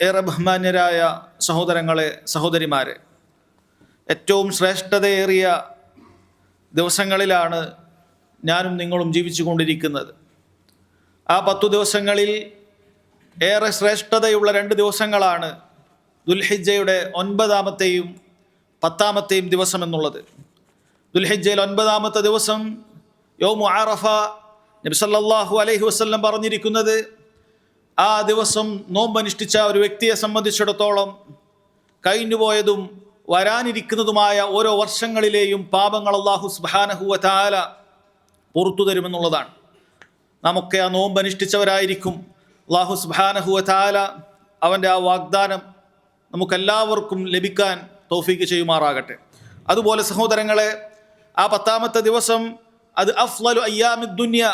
ഏറെ ബഹുമാന്യരായ സഹോദരങ്ങളെ സഹോദരിമാരെ ഏറ്റവും ശ്രേഷ്ഠതയേറിയ ദിവസങ്ങളിലാണ് ഞാനും നിങ്ങളും ജീവിച്ചു കൊണ്ടിരിക്കുന്നത് ആ പത്തു ദിവസങ്ങളിൽ ഏറെ ശ്രേഷ്ഠതയുള്ള രണ്ട് ദിവസങ്ങളാണ് ദുൽഹിജയുടെ ഒൻപതാമത്തെയും പത്താമത്തെയും ദിവസം എന്നുള്ളത്. ദുൽഹിജയിൽ ഒൻപതാമത്തെ ദിവസം യോമു ആറഫ നബി സല്ലല്ലാഹു അലൈഹി വസല്ലം പറഞ്ഞിരിക്കുന്നത് ആ ദിവസം നോമ്പനുഷ്ഠിച്ച ഒരു വ്യക്തിയെ സംബന്ധിച്ചിടത്തോളം കഴിഞ്ഞുപോയതും വരാനിരിക്കുന്നതുമായ ഓരോ വർഷങ്ങളിലെയും പാപങ്ങൾ അള്ളാഹു സുബാനഹുവ താല പുറത്തു തരുമെന്നുള്ളതാണ്. നമുക്ക് ആ നോമ്പ് അനുഷ്ഠിച്ചവരായിരിക്കും അള്ളാഹു സുബാനഹുവ താല അവന്റെ ആ വാഗ്ദാനം നമുക്കെല്ലാവർക്കും ലഭിക്കാൻ തോഫീക്ക് ചെയ്യുമാറാകട്ടെ. അതുപോലെ സഹോദരങ്ങളെ ആ പത്താമത്തെ ദിവസം അത് അഫ്ലലു അയ്യാമി ദുനിയ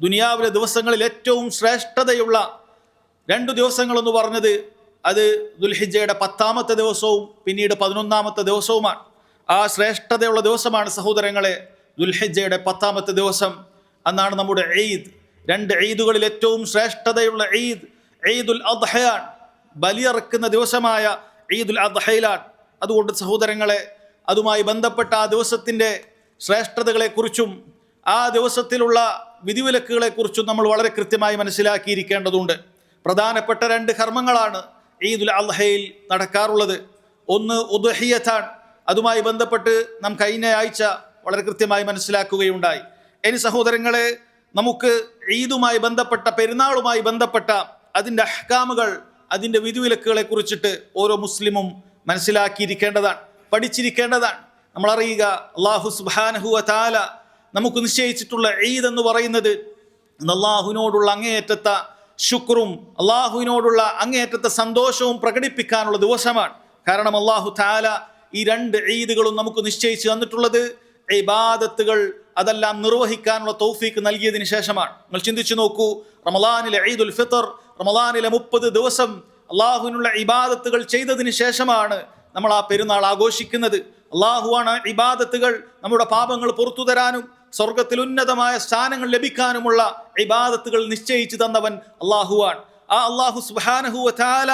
ദുനിയാവിലെ ദിവസങ്ങളിൽ ഏറ്റവും ശ്രേഷ്ഠതയുള്ള രണ്ടു ദിവസങ്ങളെന്ന് പറഞ്ഞത് അത് ദുൽഹിജയുടെ പത്താമത്തെ ദിവസവും പിന്നീട് പതിനൊന്നാമത്തെ ദിവസവുമാണ്. ആ ശ്രേഷ്ഠതയുള്ള ദിവസമാണ് സഹോദരങ്ങളെ ദുൽഹിജയുടെ പത്താമത്തെ ദിവസം. അന്നാണ് നമ്മുടെ ഈദ്. രണ്ട് ഈദുകളിൽ ഏറ്റവും ശ്രേഷ്ഠതയുള്ള ഈദ് ഈദുൽ അദ്ഹയാണ്. ബലിയറക്കുന്ന ദിവസമായ ഈദുൽ അദ്ഹയിലാണ്. അതുകൊണ്ട് സഹോദരങ്ങളെ അതുമായി ബന്ധപ്പെട്ട ആ ദിവസത്തിന്റെ ശ്രേഷ്ഠതകളെക്കുറിച്ചും ആ ദിവസത്തിലുള്ള വിധിവിലക്കുകളെക്കുറിച്ചും നമ്മൾ വളരെ കൃത്യമായി മനസ്സിലാക്കിയിരിക്കേണ്ടതുണ്ട്. പ്രധാനപ്പെട്ട രണ്ട് കർമ്മങ്ങളാണ് ഈദുൽ അൽഹയിൽ നടക്കാറുള്ളത്. ഒന്ന് ഉദഹിയത്താണ്. അതുമായി ബന്ധപ്പെട്ട് നാം കഴിഞ്ഞ ആഴ്ച വളരെ കൃത്യമായി മനസ്സിലാക്കുകയുണ്ടായി. ഇനി സഹോദരങ്ങളെ നമുക്ക് ഈദുമായി ബന്ധപ്പെട്ട പെരുന്നാളുമായി ബന്ധപ്പെട്ട അതിന്റെ അഹ്കാമുകൾ അതിന്റെ വിധിവിലക്കുകളെ കുറിച്ചിട്ട് ഓരോ മുസ്ലിമും മനസ്സിലാക്കിയിരിക്കേണ്ടതാണ് പഠിച്ചിരിക്കേണ്ടതാണ്. നമ്മൾ അറിയുക അള്ളാഹു സുബാനഹുവ താല നമുക്ക് നിശ്ചയിച്ചിട്ടുള്ള ഈദ് എന്ന് പറയുന്നത് അള്ളാഹുവിനോടുള്ള അങ്ങേയറ്റത്തെ ശുക്രും അള്ളാഹുവിനോടുള്ള അങ്ങേയറ്റത്തെ സന്തോഷവും പ്രകടിപ്പിക്കാനുള്ള ദിവസമാണ്. കാരണം അള്ളാഹു താല ഈ രണ്ട് ഈദുകളും നമുക്ക് നിശ്ചയിച്ച് തന്നിട്ടുള്ളത് ഇബാദത്തുകൾ അതെല്ലാം നിർവഹിക്കാനുള്ള തൗഫീക്ക് നൽകിയതിന് ശേഷമാണ്. നിങ്ങൾ ചിന്തിച്ചു നോക്കൂ റമലാനിലെ ഈദുൽ ഫിത്തർ റമലാനിലെ മുപ്പത് ദിവസം അള്ളാഹുവിനുള്ള ഇബാദത്തുകൾ ചെയ്തതിന് ശേഷമാണ് നമ്മൾ ആ പെരുന്നാൾ ആഘോഷിക്കുന്നത്. അള്ളാഹുവാണ് ഇബാദത്തുകൾ നമ്മുടെ പാപങ്ങൾ പുറത്തു തരാനും സ്വർഗത്തിൽ ഉന്നതമായ സ്ഥാനങ്ങൾ ലഭിക്കാനുമുള്ള ഇബാദത്തുകൾ നിശ്ചയിച്ചു തന്നവൻ അള്ളാഹുവാണ് ആ അള്ളാഹു സുബാനഹുവ താല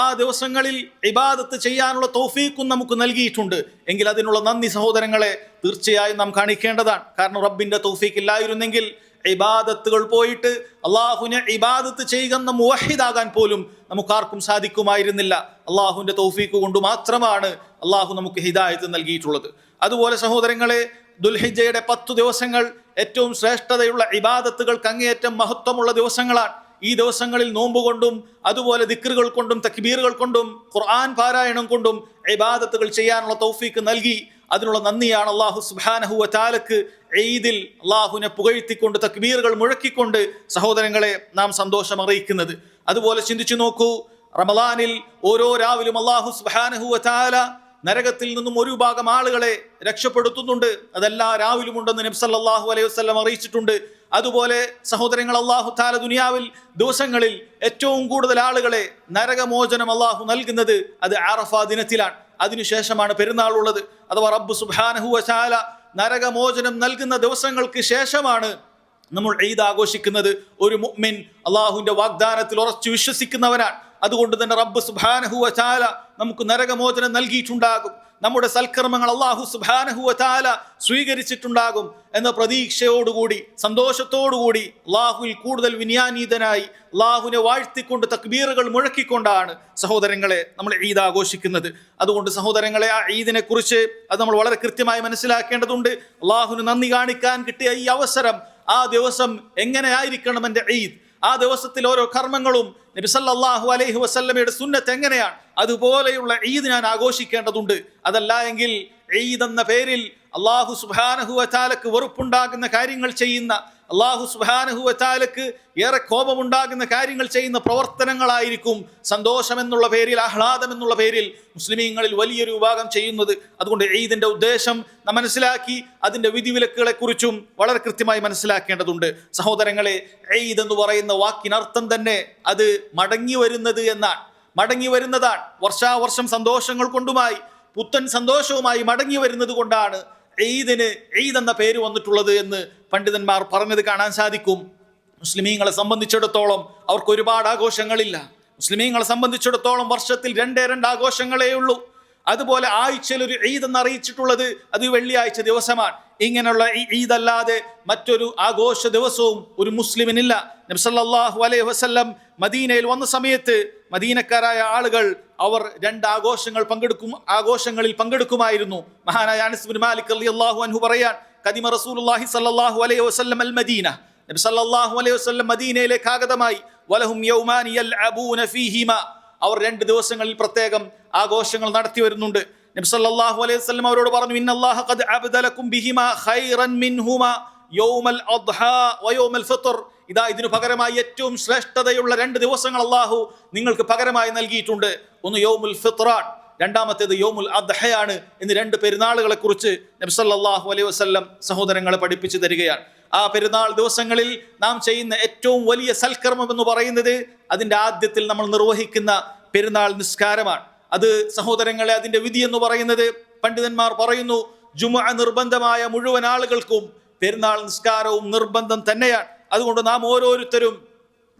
ആ ദിവസങ്ങളിൽ ഇബാദത്ത് ചെയ്യാനുള്ള തോഫീക്കും നമുക്ക് നൽകിയിട്ടുണ്ട്. എങ്കിൽ അതിനുള്ള നന്ദി സഹോദരങ്ങളെ തീർച്ചയായും നാം കാണിക്കേണ്ടതാണ്. കാരണം റബ്ബിന്റെ തൗഫീഖ് ഇല്ലായിരുന്നെങ്കിൽ ഇബാദത്തുകൾ പോയിട്ട് അള്ളാഹുവിനെ ഇബാദത്ത് ചെയ്യുന്ന മുവഹിദാകാൻ പോലും നമുക്കാർക്കും സാധിക്കുമായിരുന്നില്ല. അള്ളാഹുവിന്റെ തോഫീക്ക് കൊണ്ട് മാത്രമാണ് അള്ളാഹു നമുക്ക് ഹിദായത്ത് നൽകിയിട്ടുള്ളത്. അതുപോലെ സഹോദരങ്ങളെ ദുൽഹിജയുടെ പത്തു ദിവസങ്ങൾ ഏറ്റവും ശ്രേഷ്ഠതയുള്ള ഇബാദത്തുകൾക്ക് അങ്ങേയറ്റം മഹത്വമുള്ള ദിവസങ്ങളാണ്. ഈ ദിവസങ്ങളിൽ നോമ്പ് കൊണ്ടും അതുപോലെ ദിക്റുകൾ കൊണ്ടും തക്ബീറുകൾ കൊണ്ടും ഖുർആൻ പാരായണം കൊണ്ടും ഇബാദത്തുകൾ ചെയ്യാനുള്ള തൗഫീക്ക് നൽകി. അതിനുള്ള നന്ദിയാണ് അള്ളാഹു സുബാനഹു വാലക്ക് ഈദിൽ അള്ളാഹുവിനെ പുകഴ്ത്തിക്കൊണ്ട് തക്ബീറുകൾ മുഴക്കിക്കൊണ്ട് സഹോദരങ്ങളെ നാം സന്തോഷം അറിയിക്കുന്നത്. അതുപോലെ ചിന്തിച്ചു നോക്കൂ റമദാനിൽ ഓരോ രാവിലും അള്ളാഹു സുബാനഹു താല നരകത്തിൽ നിന്നും ഒരു ഭാഗം ആളുകളെ രക്ഷപ്പെടുത്തുന്നുണ്ട്. അതെല്ലാം രാവിലും ഉണ്ടെന്ന് നബ്സല്ലാഹു അലൈഹി വസ്ലം അറിയിച്ചിട്ടുണ്ട്. അതുപോലെ സഹോദരങ്ങൾ അള്ളാഹു താല ദുനിയാവിൽ ദിവസങ്ങളിൽ ഏറ്റവും കൂടുതൽ ആളുകളെ നരകമോചനം അള്ളാഹു നൽകുന്നത് അത് ആറഫ ദിനത്തിലാണ്. അതിനുശേഷമാണ് പെരുന്നാൾ ഉള്ളത്. അഥവാ റബ്ബ് സുബാനഹു വശാല നരകമോചനം നൽകുന്ന ദിവസങ്ങൾക്ക് ശേഷമാണ് നമ്മൾ ഈദ് ആഘോഷിക്കുന്നത്. ഒരു മുഅ്മിൻ അള്ളാഹുവിന്റെ വാഗ്ദാനത്തിൽ ഉറച്ചു വിശ്വസിക്കുന്നവനാണ്. അതുകൊണ്ട് തന്നെ റബ്ബ് സുബാനഹു ചാല നമുക്ക് നരകമോചനം നൽകിയിട്ടുണ്ടാകും. നമ്മുടെ സൽക്കർമ്മങ്ങൾ അള്ളാഹു സുബാനഹുവ ചാല സ്വീകരിച്ചിട്ടുണ്ടാകും എന്ന പ്രതീക്ഷയോടുകൂടി സന്തോഷത്തോടുകൂടി അള്ളാഹുവിൽ കൂടുതൽ വിന്യാനീതനായി അള്ളാഹുവിനെ വാഴ്ത്തിക്കൊണ്ട് തക്ബീറുകൾ മുഴക്കിക്കൊണ്ടാണ് സഹോദരങ്ങളെ നമ്മൾ ഈദ് ആഘോഷിക്കുന്നത്. അതുകൊണ്ട് സഹോദരങ്ങളെ ആ ഈദിനെ കുറിച്ച് അത് നമ്മൾ വളരെ കൃത്യമായി മനസ്സിലാക്കേണ്ടതുണ്ട്. അള്ളാഹുവിന് നന്ദി കാണിക്കാൻ കിട്ടിയ ഈ അവസരം ആ ദിവസം എങ്ങനെയായിരിക്കണം എന്റെ ഈദ്? ആ ദിവസത്തിൽ ഓരോ കർമ്മങ്ങളും നബി സല്ലല്ലാഹു അലൈഹി വസല്ലമയുടെ സുന്നത്ത് എങ്ങനെയാണ്? അതുപോലെയുള്ള ഈദ് ഞാൻ ആഘോഷിക്കേണ്ടതുണ്ട്. അതല്ല എങ്കിൽ ഈദ് എന്ന പേരിൽ അള്ളാഹു സുബാനഹു വത്താലക്ക് വെറുപ്പുണ്ടാകുന്ന കാര്യങ്ങൾ ചെയ്യുന്ന അള്ളാഹു സുബാനഹു വത്താലക്ക് ഏറെ കോപമുണ്ടാകുന്ന കാര്യങ്ങൾ ചെയ്യുന്ന പ്രവർത്തനങ്ങളായിരിക്കും സന്തോഷം എന്നുള്ള പേരിൽ ആഹ്ലാദം എന്നുള്ള പേരിൽ മുസ്ലിമീങ്ങളിൽ വലിയൊരു വിഭാഗം ചെയ്യുന്നത്. അതുകൊണ്ട് ഈദിന്റെ ഉദ്ദേശം നാം മനസ്സിലാക്കി അതിന്റെ വിധിവിലക്കുകളെ കുറിച്ചും വളരെ കൃത്യമായി മനസ്സിലാക്കേണ്ടതുണ്ട്. സഹോദരങ്ങളെ ഈദ് എന്ന് പറയുന്ന വാക്കിനർത്ഥം തന്നെ അത് മടങ്ങി വരുന്നത് എന്നാണ്. മടങ്ങി വരുന്നതാണ്. വർഷാവർഷം സന്തോഷങ്ങൾ കൊണ്ടുമായി പുത്തൻ സന്തോഷവുമായി മടങ്ങി വരുന്നത് കൊണ്ടാണ് ഈദിന് ഈദ് എന്ന പേര് വന്നിട്ടുള്ളത് എന്ന് പണ്ഡിതന്മാർ പറഞ്ഞത് കാണാൻ സാധിക്കും. മുസ്ലിമീങ്ങളെ സംബന്ധിച്ചിടത്തോളം അവർക്ക് ഒരുപാട് ആഘോഷങ്ങളില്ല. മുസ്ലിമീങ്ങളെ സംബന്ധിച്ചിടത്തോളം വർഷത്തിൽ രണ്ടേ രണ്ട് ആഘോഷങ്ങളേ ഉള്ളൂ. അതുപോലെ ആഴ്ചയിൽ ഒരു ഈദ് എന്ന് അറിയിച്ചിട്ടുള്ളത് അത് വെള്ളിയാഴ്ച ദിവസമാണ്. ഇങ്ങനെയുള്ള ഈദ് അല്ലാതെ മറ്റൊരു ആഘോഷ ദിവസവും ഒരു മുസ്ലിമിനില്ല. നബ്സല്ലാഹു അലൈഹി വസല്ലം മദീനയിൽ വന്ന സമയത്ത് മദീനക്കാരായ ആളുകൾ അവർ രണ്ട് ആഘോഷങ്ങൾ പങ്കെടുക്കും ആഘോഷങ്ങളിൽ പങ്കെടുക്കുമായിരുന്നു. മഹാനായ അനസ് ബിൻ മാലിക് അള്ളാഹു അൻഹു പറയാൻ കദിമ റസൂലുള്ളാഹി സ്വല്ലല്ലാഹു അലൈഹി വസല്ലം അൽ മദീന നബി സല്ലല്ലാഹു അലൈഹി വസല്ലം മദീനയിലേക്ക് ആഗതമായി വലഹും യൗമാനി യൽഅബൂന ഫീഹിമ. അവർ രണ്ട് ദിവസങ്ങളിൽ പ്രത്യേകം ആഘോഷങ്ങൾ നടത്തി വരുന്നുണ്ട്. നബി സല്ലല്ലാഹു അലൈഹി വസല്ലം അവരോട് പറഞ്ഞു ഇന്നല്ലാഹ ഖദ് അബ്ദലക്കും ബിഹിമ ഖൈറൻ മിൻഹുമ യൗമൽ അദ്ഹാ വയൗമൽ ഫിത്ർ. ഇതാ ഇതിനു പകരമായി ഏറ്റവും ശ്രേഷ്ഠതയുള്ള രണ്ട് ദിവസങ്ങൾ അള്ളാഹു നിങ്ങൾക്ക് പകരമായി നൽകിയിട്ടുണ്ട്. ഒന്ന് യോമുൽ ഫിത്രാൻ രണ്ടാമത്തേത് യോമുൽ അദ്ഹയാണ് എന്ന് രണ്ട് പെരുന്നാളുകളെ കുറിച്ച് നബ്സല്ലാഹു അലൈഹി വസ്ല്ലം സഹോദരങ്ങളെ പഠിപ്പിച്ചു തരികയാണ്. ആ പെരുന്നാൾ ദിവസങ്ങളിൽ നാം ചെയ്യുന്ന ഏറ്റവും വലിയ സൽക്കർമ്മം എന്ന് പറയുന്നത് അതിന്റെ ആദ്യത്തിൽ നമ്മൾ നിർവഹിക്കുന്ന പെരുന്നാൾ നിസ്കാരമാണ്. അത് സഹോദരങ്ങളെ അതിന്റെ വിധി എന്ന് പറയുന്നത് പണ്ഡിതന്മാർ പറയുന്നു ജുമ നിർബന്ധമായ മുഴുവൻ ആളുകൾക്കും പെരുന്നാൾ നിസ്കാരവും നിർബന്ധം തന്നെയാണ്. അതുകൊണ്ട് നാം ഓരോരുത്തരും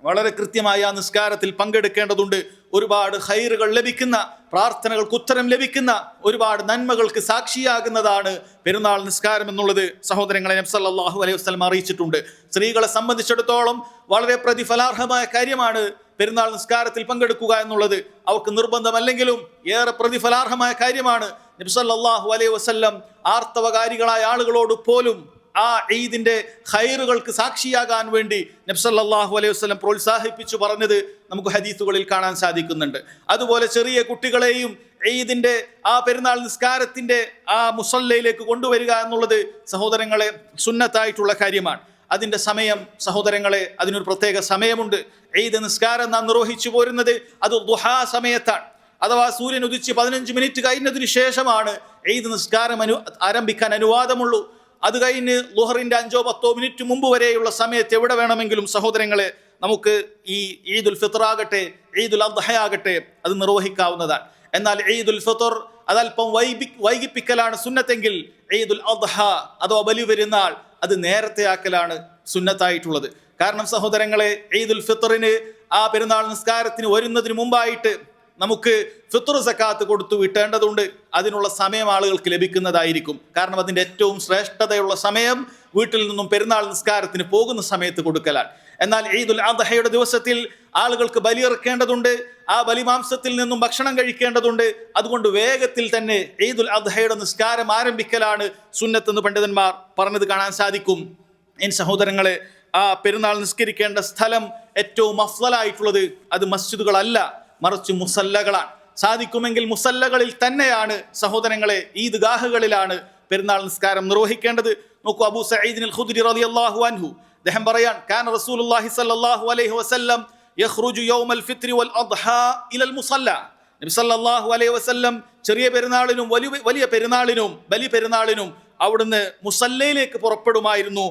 വളരെ കൃത്യമായി നിസ്കാരത്തിൽ പങ്കെടുക്കേണ്ടതുണ്ട്. ഒരുപാട് ഹൈറുകൾ ലഭിക്കുന്ന പ്രാർത്ഥനകൾക്ക് ഉത്തരം ലഭിക്കുന്ന ഒരുപാട് നന്മകൾക്ക് സാക്ഷിയാകുന്നതാണ് പെരുന്നാൾ നിസ്കാരം എന്നുള്ളത് സഹോദരങ്ങളെ നബ്സല്ലാഹു അലൈഹി വസ്ലം അറിയിച്ചിട്ടുണ്ട്. സ്ത്രീകളെ സംബന്ധിച്ചിടത്തോളം വളരെ പ്രതിഫലാർഹമായ കാര്യമാണ് പെരുന്നാൾ നിസ്കാരത്തിൽ പങ്കെടുക്കുക എന്നുള്ളത്. അവർക്ക് നിർബന്ധമല്ലെങ്കിലും ഏറെ പ്രതിഫലാർഹമായ കാര്യമാണ്. നബ്സല്ലാഹു അലൈഹി വസ്ല്ലം ആർത്തവകാരികളായ ആളുകളോട് പോലും ആ ഈദിന്റെ ഹൈറുകൾക്ക് സാക്ഷിയാകാൻ വേണ്ടി നബ്സല്ലാഹു അലൈഹി വസ്ലം പ്രോത്സാഹിപ്പിച്ചു പറഞ്ഞത് നമുക്ക് ഹദീസുകളിൽ കാണാൻ സാധിക്കുന്നുണ്ട്. അതുപോലെ ചെറിയ കുട്ടികളെയും ഈദിന്റെ ആ പെരുന്നാൾ നിസ്കാരത്തിന്റെ ആ മുസല്ലയിലേക്ക് കൊണ്ടുവരിക എന്നുള്ളത് സഹോദരങ്ങളെ സുന്നത്തായിട്ടുള്ള കാര്യമാണ്. അതിന്റെ സമയം സഹോദരങ്ങളെ അതിനൊരു പ്രത്യേക സമയമുണ്ട്. ഈദ് നിസ്കാരം നാം നിർവഹിച്ചു പോരുന്നത് അത് ദുഹാ സമയത്താണ്. അഥവാ സൂര്യൻ ഉദിച്ച് പതിനഞ്ച് മിനിറ്റ് കഴിഞ്ഞതിന് ശേഷമാണ് ഈദ് നിസ്കാരം അനു ആരംഭിക്കാൻ അനുവാദമുള്ളൂ. അത് കഴിഞ്ഞ് ലുഹറിന്റെ അഞ്ചോ പത്തോ മിനിറ്റ് മുമ്പ് വരെയുള്ള സമയത്ത് എവിടെ വേണമെങ്കിലും സഹോദരങ്ങളെ നമുക്ക് ഈ ഈദുൽ ഫിത്തർ ആകട്ടെ ഈദുൽ അദ്ഹയാകട്ടെ അത് നിർവഹിക്കാവുന്നതാണ്. എന്നാൽ ഈദുൽ ഫിത്തർ അതല്പം വൈപി വൈകിപ്പിക്കലാണ് സുന്നത്തെങ്കിൽ ഈദുൽ അദ്ഹ അഥവാ ബലി പെരുന്നാൾ അത് നേരത്തെ ആക്കലാണ് സുന്നത്തായിട്ടുള്ളത്. കാരണം സഹോദരങ്ങളെ ഈദുൽ ഫിത്തറിന് ആ പെരുന്നാൾ നിസ്കാരത്തിന് വരുന്നതിന് മുമ്പായിട്ട് നമുക്ക് ഫിത്തുർ സക്കാത്ത് കൊടുത്തു വിട്ടേണ്ടതുണ്ട്. അതിനുള്ള സമയം ആളുകൾക്ക് ലഭിക്കുന്നതായിരിക്കും. കാരണം അതിന്റെ ഏറ്റവും ശ്രേഷ്ഠതയുള്ള സമയം വീട്ടിൽ നിന്നും പെരുന്നാൾ നിസ്കാരത്തിന് പോകുന്ന സമയത്ത് കൊടുക്കലാണ്. എന്നാൽ ഈദുൽ അദ്ഹയുടെ ദിവസത്തിൽ ആളുകൾക്ക് ബലിയിറക്കേണ്ടതുണ്ട്. ആ ബലിമാംസത്തിൽ നിന്നും ഭക്ഷണം കഴിക്കേണ്ടതുണ്ട്. അതുകൊണ്ട് വേഗത്തിൽ തന്നെ ഈദുൽ അദ്ഹയുടെ നിസ്കാരം ആരംഭിക്കലാണ് സുന്നത്തെന്ന് പണ്ഡിതന്മാർ പറഞ്ഞത് കാണാൻ സാധിക്കും. എൻ സഹോദരങ്ങളെ ആ പെരുന്നാൾ നിസ്കരിക്കേണ്ട സ്ഥലം ഏറ്റവും അഫ്വലായിട്ടുള്ളത് അത് മസ്ജിദുകളല്ല. മറിച്ച് മുസല്ലകളാണ്. സാധിക്കുമെങ്കിൽ മുസല്ലകളിൽ തന്നെയാണ് സഹോദരങ്ങളെ ഈദ്ഗാഹുകളിലാണ് പെരുന്നാൾ നിസ്കാരം നിർവഹിക്കേണ്ടത്. നോക്കൂ അബൂ സഈദിൻ അൽ ഖുദ്രി റളിയല്ലാഹു അൻഹു അദ്ദേഹം പറയാൻ കാൻ റസൂലുള്ളാഹി സ്വല്ലല്ലാഹു അലൈഹി വസല്ലം യഖ്റുജു യൗമൽ ഫിത്രി വൽ അദ്ഹാ ഇലൽ മുസല്ല. നബി സല്ലല്ലാഹു അലൈഹി വസല്ലം ചെറിയ പെരുന്നാളിനും വലിയ വലിയ പെരുന്നാളിനും ബലി പെരുന്നാളിനും അവിടുന്ന് മുസല്ലയിലേക്ക് പുറപ്പെടുമായിരുന്നു.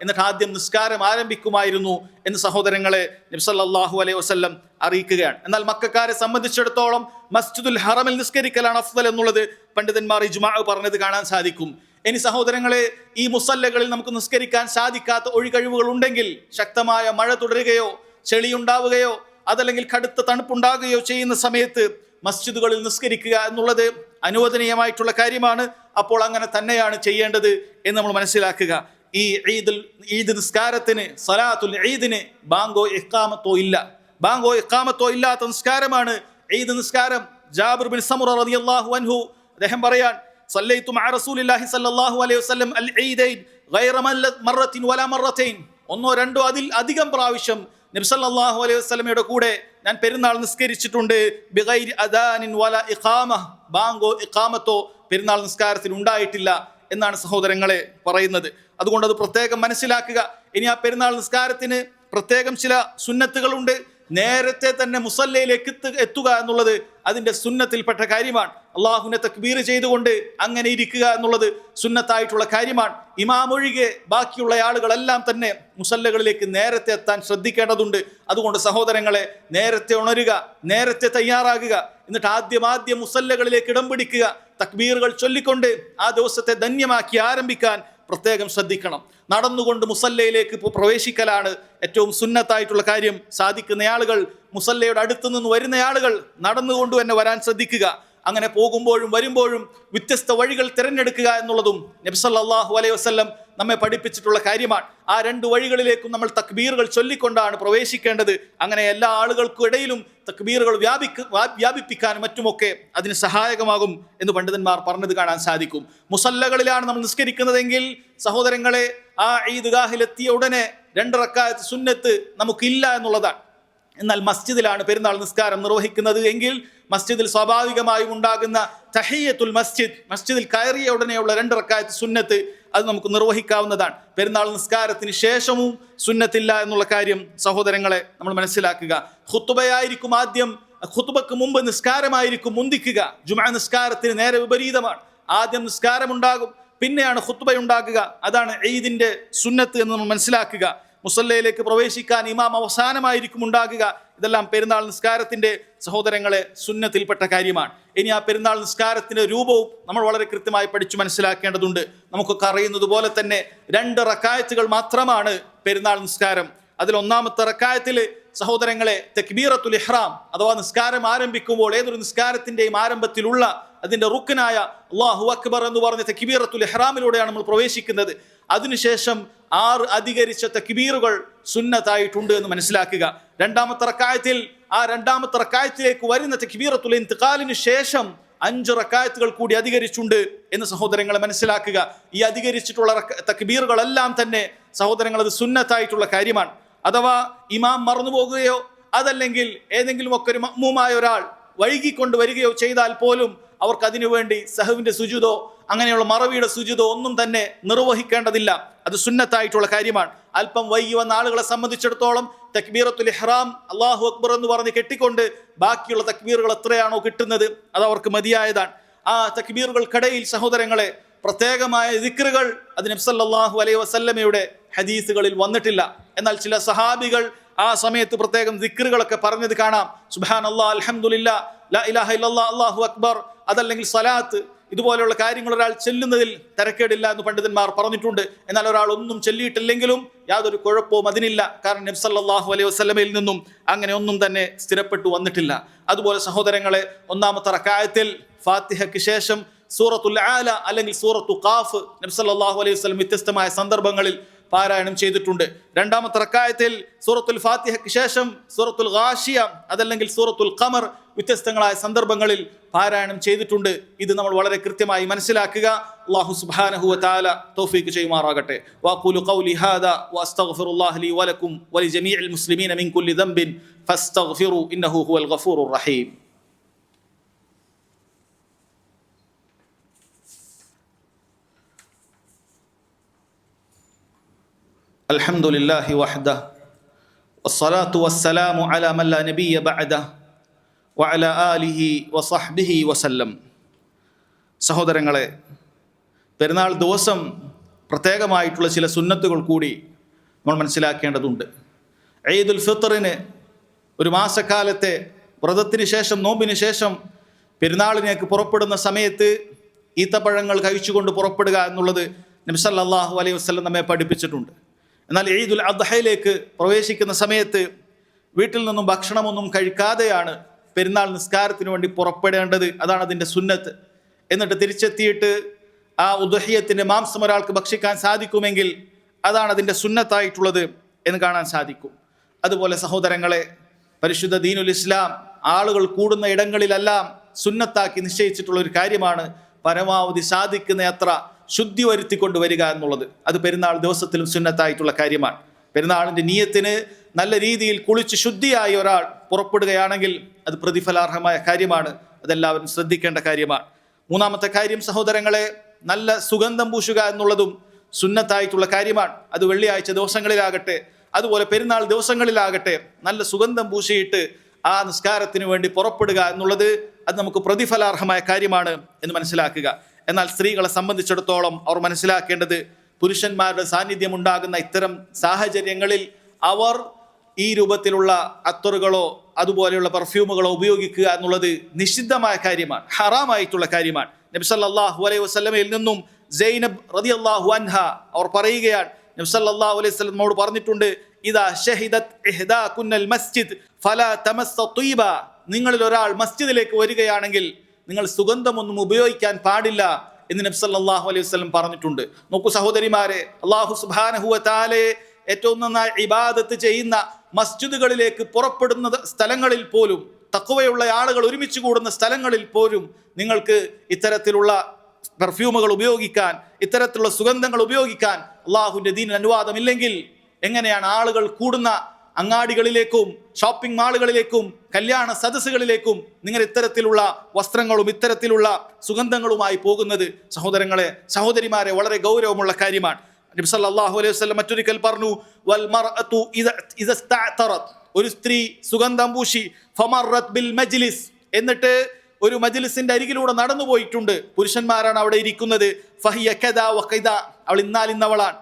എന്നിട്ട് ആദ്യം നിസ്കാരം ആരംഭിക്കുമായിരുന്നു എന്ന് സഹോദരങ്ങളെ നബി സല്ലല്ലാഹു അലൈഹി വസല്ലം അറിയിക്കുകയാണ്. എന്നാൽ മക്കാരെ സംബന്ധിച്ചിടത്തോളം മസ്ജിദുൽ ഹറമിൽ നിസ്കരിക്കലാണ് അഫ്ദൽ എന്നുള്ളത് പണ്ഡിതന്മാർ ഇജ്മാ പറഞ്ഞത് കാണാൻ സാധിക്കും. ഇനി സഹോദരങ്ങളെ ഈ മുസല്ലകളിൽ നമുക്ക് നിസ്കരിക്കാൻ സാധിക്കാത്ത ഒഴികഴിവുകൾ ഉണ്ടെങ്കിൽ ശക്തമായ മഴ തുടരുകയോ ചെളിയുണ്ടാവുകയോ അതല്ലെങ്കിൽ കടുത്ത തണുപ്പുണ്ടാകുകയോ ചെയ്യുന്ന സമയത്ത് മസ്ജിദുകളിൽ നിസ്കരിക്കുക എന്നുള്ളത് അനുവദനീയമായിട്ടുള്ള കാര്യമാണ്. അപ്പോൾ അങ്ങനെ തന്നെയാണ് ചെയ്യേണ്ടത് എന്ന് നമ്മൾ മനസ്സിലാക്കുക. ഈ ഈദുൽ ഈദ് നിസ്കാരത്തിന് സലാത്തുൽ ഈദിന് ബാങ്കോ ഇക്കാമത്തോ ഇല്ല. ബാങ്കോ ഇക്കാമത്തോ ഇല്ലാത്ത നിസ്കാരമാണ് ഈദ് നിസ്കാരം. ജാബിർ ബിൻ സമുറ റളിയല്ലാഹു അൻഹു അദ്ദേഹം പറയാൻ സല്ലൈതു മഅ റസൂലില്ലാഹി സല്ലല്ലാഹു അലൈഹി വസല്ലം അൽ ഈദൈൻ ഗൈറ മറത്തിൻ വലാ മറത്തൈൻ. ഒന്നോ രണ്ടോ അതിൽ അധികം പ്രാവശ്യം സല്ലല്ലാഹു അലൈഹി വസല്ലമയുടെ കൂടെ ഞാൻ പെരുന്നാൾ നിസ്കരിച്ചിട്ടുണ്ട്. ബിഗൈരി അദാനിൻ വലാ ഇഖാമ. ബാങ്കോ ഇഖാമത്തോ പെരുന്നാൾ നിസ്കാരത്തിൽ ഉണ്ടായിട്ടില്ല എന്നാണ് സഹോദരങ്ങളെ പറയുന്നത്. അതുകൊണ്ട് അത് പ്രത്യേകം മനസ്സിലാക്കുക. ഇനി ആ പെരുന്നാൾ നിസ്കാരത്തിന് പ്രത്യേകം ചില സുന്നത്തുകളുണ്ട്. നേരത്തെ തന്നെ മുസല്ലയിലേക്ക് എത്തുക എന്നുള്ളത് അതിന്റെ സുന്നത്തിൽപ്പെട്ട കാര്യമാണ്. അള്ളാഹുവിനെ തക്ബീർ ചെയ്തുകൊണ്ട് അങ്ങനെ ഇരിക്കുക എന്നുള്ളത് സുന്നത്തായിട്ടുള്ള കാര്യമാണ്. ഇമാം ഒഴികെ ബാക്കിയുള്ള ആളുകളെല്ലാം തന്നെ മുസല്ലകളിലേക്ക് നേരത്തെ എത്താൻ ശ്രദ്ധിക്കേണ്ടതുണ്ട്. അതുകൊണ്ട് സഹോദരങ്ങളെ നേരത്തെ ഉണരുക നേരത്തെ തയ്യാറാകുക എന്നിട്ട് ആദ്യം ആദ്യം മുസല്ലകളിലേക്ക് ഇടം പിടിക്കുക തക്ബീറുകൾ ചൊല്ലിക്കൊണ്ട് ആ ദിവസത്തെ ധന്യമാക്കി ആരംഭിക്കാൻ പ്രത്യേകം ശ്രദ്ധിക്കണം. നടന്നുകൊണ്ട് മുസല്ലയിലേക്ക് പ്രവേശിക്കലാണ് ഏറ്റവും സുന്നത്തായിട്ടുള്ള കാര്യം. സാധിക്കുന്ന ആളുകൾ മുസല്ലയുടെ അടുത്തു നിന്ന് വരുന്ന ആളുകൾ നടന്നുകൊണ്ട് തന്നെ വരാൻ ശ്രദ്ധിക്കുക. അങ്ങനെ പോകുമ്പോഴും വരുമ്പോഴും വ്യത്യസ്ത വഴികൾ തിരഞ്ഞെടുക്കുക എന്നുള്ളതും നബ്സല്ലാഹു അലൈഹി വസ്ല്ലം നമ്മെ പഠിപ്പിച്ചിട്ടുള്ള കാര്യമാണ്. ആ രണ്ട് വഴികളിലേക്കും നമ്മൾ തക്ബീറുകൾ ചൊല്ലിക്കൊണ്ടാണ് പ്രവേശിക്കേണ്ടത്. അങ്ങനെ എല്ലാ ആളുകൾക്കും ഇടയിലും തക്ബീറുകൾ വ്യാപിക്ക വ്യാ- വ്യാപിപ്പിക്കാനും മറ്റുമൊക്കെ അതിന് സഹായകമാകും എന്ന് പണ്ഡിതന്മാർ പറഞ്ഞത് കാണാൻ സാധിക്കും. മുസല്ലകളിലാണ് നമ്മൾ നിസ്കരിക്കുന്നതെങ്കിൽ സഹോദരങ്ങളെ ആ ഈദ്ഗാഹിലെത്തിയ ഉടനെ രണ്ട് റക്കായത്ത് സുന്നത്ത് നമുക്കില്ല എന്നുള്ളതാണ്. എന്നാൽ മസ്ജിദിലാണ് പെരുന്നാൾ നിസ്കാരം നിർവഹിക്കുന്നത് എങ്കിൽ മസ്ജിദിൽ സ്വാഭാവികമായും ഉണ്ടാകുന്ന തഹയ്യത്തുൽ മസ്ജിദ് മസ്ജിദിൽ കയറിയ ഉടനെയുള്ള രണ്ടിറക്കായത്ത് സുന്നത്ത് അത് നമുക്ക് നിർവഹിക്കാവുന്നതാണ്. പെരുന്നാൾ നിസ്കാരത്തിന് ശേഷവും സുന്നത്തില്ല എന്നുള്ള കാര്യം സഹോദരങ്ങളെ നമ്മൾ മനസ്സിലാക്കുക. ഖുത്തുബയായിരിക്കും ആദ്യം ഖുത്തുബക്ക് മുമ്പ് നിസ്കാരമായിരിക്കും മുന്തിക്കുക. ജുമാ നിസ്കാരത്തിന് നേരെ വിപരീതമാണ്. ആദ്യം നിസ്കാരമുണ്ടാകും പിന്നെയാണ് ഖുത്തുബ ഉണ്ടാകുക അതാണ് ഈദിന്റെ സുന്നത്ത് എന്ന് നമ്മൾ മനസ്സിലാക്കുക. മുസല്ലയിലേക്ക് പ്രവേശിക്കാൻ ഇമാം അവസാനമായിരിക്കും ഉണ്ടാകുക. ഇതെല്ലാം പെരുന്നാൾ നിസ്കാരത്തിന്റെ സഹോദരങ്ങളെ സുന്നത്തിൽപ്പെട്ട കാര്യമാണ്. ഇനി ആ പെരുന്നാൾ നിസ്കാരത്തിന്റെ രൂപവും നമ്മൾ വളരെ കൃത്യമായി പഠിച്ചു മനസ്സിലാക്കേണ്ടതുണ്ട്. നമുക്കൊക്കെ അറിയുന്നത് പോലെ തന്നെ രണ്ട് റക്കായത്തുകൾ മാത്രമാണ് പെരുന്നാൾ നിസ്കാരം. അതിൽ ഒന്നാമത്തെ റക്കായത്തിൽ സഹോദരങ്ങളെ തെക്ബീറത്തുൽ ഇഹ്റാം അഥവാ നിസ്കാരം ആരംഭിക്കുമ്പോൾ ഏതൊരു നിസ്കാരത്തിന്റെയും ആരംഭത്തിലുള്ള അതിന്റെ റുക്കനായ അള്ളാഹു അക്ബർ എന്ന് പറഞ്ഞ തെക്ബീറത്തുൽ ഇഹ്റാമിലൂടെയാണ് നമ്മൾ പ്രവേശിക്കുന്നത്. അതിനുശേഷം ആറ് അധികരിച്ച തക്ബീറുകൾ സുന്നത്തായിട്ടുണ്ട് എന്ന് മനസ്സിലാക്കുക. രണ്ടാമത്തെ റക്കായത്തിൽ ആ രണ്ടാമത്തെ റക്കായത്തിലേക്ക് വരുന്ന തക്ബീറത്തുൽ ഇൻതിഖാലിന് ശേഷം അഞ്ച് റക്കായത്തുകൾ കൂടി അധികരിച്ചുണ്ട് എന്ന് സഹോദരങ്ങളെ മനസ്സിലാക്കുക. ഈ അധികരിച്ചിട്ടുള്ള തക്ബീറുകളെല്ലാം തന്നെ സഹോദരങ്ങൾ അത് സുന്നത്തായിട്ടുള്ള കാര്യമാണ്. അഥവാ ഇമാം മറന്നു പോകുകയോ അതല്ലെങ്കിൽ ഏതെങ്കിലും ഒക്കെ ഒരു മമ്മൂമായ ഒരാൾ വൈകിക്കൊണ്ട് വരികയോ ചെയ്താൽ പോലും അവർക്ക് അതിനുവേണ്ടി സഹുവിന്റെ സുജുതോ അങ്ങനെയുള്ള മറവിയുടെ സുജുതോ ഒന്നും തന്നെ നിർവഹിക്കേണ്ടതില്ല. അത് സുന്നത്തായിട്ടുള്ള കാര്യമാണ്. അല്പം വൈകി വന്ന ആളുകളെ സംബന്ധിച്ചിടത്തോളം തക്ബീറത്തുൽ ഇഹ്റാം അള്ളാഹു അക്ബർ എന്ന് പറഞ്ഞ് കെട്ടിക്കൊണ്ട് ബാക്കിയുള്ള തക്ബീറുകൾ എത്രയാണോ കിട്ടുന്നത് അത് അവർക്ക് മതിയായതാണ്. ആ തക്ബീറുകൾക്കിടയിൽ സഹോദരങ്ങളെ പ്രത്യേകമായ ദിക്റുകൾ അത് നബ്സല്ലാഹു അലൈഹി വസല്ലമയുടെ ഹദീസുകളിൽ വന്നിട്ടില്ല. എന്നാൽ ചില സഹാബികൾ ആ സമയത്ത് പ്രത്യേകം ദിക്റുകളൊക്കെ പറഞ്ഞത് കാണാം. സുബാൻ അള്ളാഹ് അലഹമുല്ല ലാ ഇലാഹ അള്ളാഹു അക്ബർ അതല്ലെങ്കിൽ സലാത്ത് ഇതുപോലെയുള്ള കാര്യങ്ങൾ ഒരാൾ ചെല്ലുന്നതിൽ തിരക്കേടില്ല എന്ന് പണ്ഡിതന്മാർ പറഞ്ഞിട്ടുണ്ട്. എന്നാൽ ഒരാൾ ഒന്നും ചെല്ലിയിട്ടില്ലെങ്കിലും യാതൊരു കുഴപ്പവും അതിനില്ല. കാരണം നബ്സല്ലാഹു അലൈഹി വസ്ലമയിൽ നിന്നും അങ്ങനെ ഒന്നും തന്നെ സ്ഥിരപ്പെട്ടു വന്നിട്ടില്ല. അതുപോലെ സഹോദരങ്ങളെ ഒന്നാമത്തെ റക്കായത്തിൽ ഫാത്തിഹയ്ക്ക് ശേഷം സൂറത്തുൽ ആല അല്ലെങ്കിൽ സൂറത്തു കാഫ് നബ്സല്ലാഹു അലൈഹി വസ്ലം വ്യത്യസ്തമായ സന്ദർഭങ്ങളിൽ പാരായണം ചെയ്തിട്ടുണ്ട്. രണ്ടാമത്തെ റക്കായത്തിൽ സൂറത്തുൽ ഫാത്തിഹയ്ക്ക് ശേഷം സൂറത്തുൽ ഗാഷിയ അതല്ലെങ്കിൽ സൂറത്തുൽ ഖമർ വ്യത്യസ്തങ്ങളായ സന്ദർഭങ്ങളിൽ പാരായണം ചെയ്തിട്ടുണ്ട്. ഇത് നമ്മൾ വളരെ കൃത്യമായി മനസ്സിലാക്കുക. അല്ലാഹു സുബ്ഹാനഹു തആല തൗഫീഖ് ചെയ്യുമാറാകട്ടെ. വഖൂലു ഖൗലി ഹാദാ വഅസ്തഗ്ഫിറുല്ലാഹ ലി വലക്കും വലിജമീഇൽ മുസ്ലിമീന മിൻ കുല്ലി ദംബിൻ ഫസ്തഗ്ഫിറു ഇന്നഹു ഹുവൽ ഗഫൂറുർ റഹീം. الحمد لله وحده والصلاة والسلام على من لا نبي بعده وعلى آله وصحبه وسلم സഹോദരങ്ങളെ പെരുന്നാൾ ദിവസം പ്രത്യേകമായിട്ടുള്ള ചില സുന്നത്തുകൾ കൂടി നമ്മൾ മനസ്സിലാക്കേണ്ടതുണ്ട് ഈദുൽ ഫിത്തറിന് ഒരു മാസക്കാലത്തെ വ്രതത്തിന് ശേഷം നോമ്പിന് ശേഷം പെരുന്നാളിനേക്ക് പുറപ്പെടുന്ന സമയത്ത് ഈത്തപ്പഴങ്ങൾ കഴിച്ചുകൊണ്ട് പുറപ്പെടുക എന്നുള്ളത് നബ്സല്ലാഹു അലൈഹി വസ്ലം നമ്മെ പഠിപ്പിച്ചിട്ടുണ്ട് എന്നാൽ ഈദുൽ അദ്ഹയിലേക്ക് പ്രവേശിക്കുന്ന സമയത്ത് വീട്ടിൽ നിന്നും ഭക്ഷണമൊന്നും കഴിക്കാതെയാണ് പെരുന്നാൾ നിസ്കാരത്തിന് വേണ്ടി പുറപ്പെടേണ്ടത്. അതാണ് അതിന്റെ സുന്നത്ത്. എന്നിട്ട് തിരിച്ചെത്തിയിട്ട് ആ ഉദഹ്യത്തിന്റെ മാംസം ഒരാൾക്ക് ഭക്ഷിക്കാൻ സാധിക്കുമെങ്കിൽ അതാണ് അതിന്റെ സുന്നത്തായിട്ടുള്ളത് എന്ന് കാണാൻ സാധിക്കും. അതുപോലെ സഹോദരങ്ങളെ പരിശുദ്ധ ദീനുൽ ഇസ്ലാം ആളുകൾ കൂടുന്ന ഇടങ്ങളിലെല്ലാം സുന്നത്താക്കി നിശ്ചയിച്ചിട്ടുള്ള ഒരു കാര്യമാണ് പരമാവധി സാധിക്കുന്ന അത്ര ശുദ്ധി വരുത്തിക്കൊണ്ട് വരിക എന്നുള്ളത് അത് പെരുന്നാൾ ദിവസത്തിലും സുന്നത്തായിട്ടുള്ള കാര്യമാണ്. പെരുന്നാളിന്റെ നീയത്തിന് നല്ല രീതിയിൽ കുളിച്ച് ശുദ്ധിയായി ഒരാൾ പുറപ്പെടുകയാണെങ്കിൽ അത് പ്രതിഫലാർഹമായ കാര്യമാണ്. അതെല്ലാവരും ശ്രദ്ധിക്കേണ്ട കാര്യമാണ്. മൂന്നാമത്തെ കാര്യം സഹോദരങ്ങളെ നല്ല സുഗന്ധം പൂശുക എന്നുള്ളതും സുന്നത്തായിട്ടുള്ള കാര്യമാണ്. അത് വെള്ളിയാഴ്ച ദിവസങ്ങളിലാകട്ടെ അതുപോലെ പെരുന്നാൾ ദിവസങ്ങളിലാകട്ടെ നല്ല സുഗന്ധം പൂശിയിട്ട് ആ നിസ്കാരത്തിന് വേണ്ടി പുറപ്പെടുക എന്നുള്ളത് അത് നമുക്ക് പ്രതിഫലാർഹമായ കാര്യമാണ് എന്ന് മനസ്സിലാക്കുക. എന്നാൽ സ്ത്രീകളെ സംബന്ധിച്ചിടത്തോളം അവർ മനസ്സിലാക്കേണ്ടത് പുരുഷന്മാരുടെ സാന്നിധ്യം ഉണ്ടാകുന്ന ഇത്തരം സാഹചര്യങ്ങളിൽ അവർ ഈ രൂപത്തിലുള്ള അത്തറുകളോ അതുപോലെയുള്ള പെർഫ്യൂമുകളോ ഉപയോഗിക്കുക എന്നുള്ളത് നിഷിദ്ധമായ കാര്യമാണ് ഹറാമായിട്ടുള്ള കാര്യമാണ്. നബ്സല്ലാഹു അലൈഹി വസ്ലമയിൽ നിന്നും ജൈനബ് റതി അള്ളാഹു അൻഹ അവർ പറയുകയാണ് നബ്സല്ലാഹു അലൈഹി വസ്ലമോട് പറഞ്ഞിട്ടുണ്ട് ഇതാ ഷഹിദത് മസ്ജിദ് ഫല തമസ് നിങ്ങളിൽ ഒരാൾ മസ്ജിദിലേക്ക് വരികയാണെങ്കിൽ നിങ്ങൾ സുഗന്ധമൊന്നും ഉപയോഗിക്കാൻ പാടില്ല എന്ന് നബ്സ് സല്ലല്ലാഹു അലൈഹി വസ്ലം പറഞ്ഞിട്ടുണ്ട്. നോക്കൂ സഹോദരിമാരെ അള്ളാഹു തആലയെ ഏറ്റവും നന്നായി ഇബാദത്ത് ചെയ്യുന്ന മസ്ജിദുകളിലേക്ക് പുറപ്പെടുന്ന സ്ഥലങ്ങളിൽ പോലും തക്കുവയുള്ള ആളുകൾ ഒരുമിച്ച് കൂടുന്ന സ്ഥലങ്ങളിൽ പോലും നിങ്ങൾക്ക് ഇത്തരത്തിലുള്ള പെർഫ്യൂമുകൾ ഉപയോഗിക്കാൻ ഇത്തരത്തിലുള്ള സുഗന്ധങ്ങൾ ഉപയോഗിക്കാൻ അള്ളാഹുവിന്റെ ദീനിന് അനുവാദമില്ലെങ്കിൽ എങ്ങനെയാണ് ആളുകൾ കൂടുന്ന അങ്ങാടികളിലേക്കും ഷോപ്പിംഗ് മാളുകളിലേക്കും കല്യാണ സദസ്സുകളിലേക്കും നിങ്ങൾ ഇത്തരത്തിലുള്ള വസ്ത്രങ്ങളും ഇത്തരത്തിലുള്ള സുഗന്ധങ്ങളുമായി പോകുന്നത് സഹോദരങ്ങളെ സഹോദരിമാരെ വളരെ ഗൗരവമുള്ള കാര്യമാണ്. നബി സല്ലല്ലാഹു അലൈഹി വസല്ലം മറ്റൊരിക്കൽ പറഞ്ഞു വൽ ഒരു സ്ത്രീ സുഗന്ധം പൂശി ഫമറത് ബിൽ മജ്ലിസ്. എന്നിട്ട് ഒരു മജ്ലിസിന്റെ അരികിലൂടെ നടന്നു പോയിട്ടുണ്ട്. പുരുഷന്മാരാണ് അവിടെ ഇരിക്കുന്നത്. ഫഹിയ അവൾ ഇന്നാലിന്നവളാണ്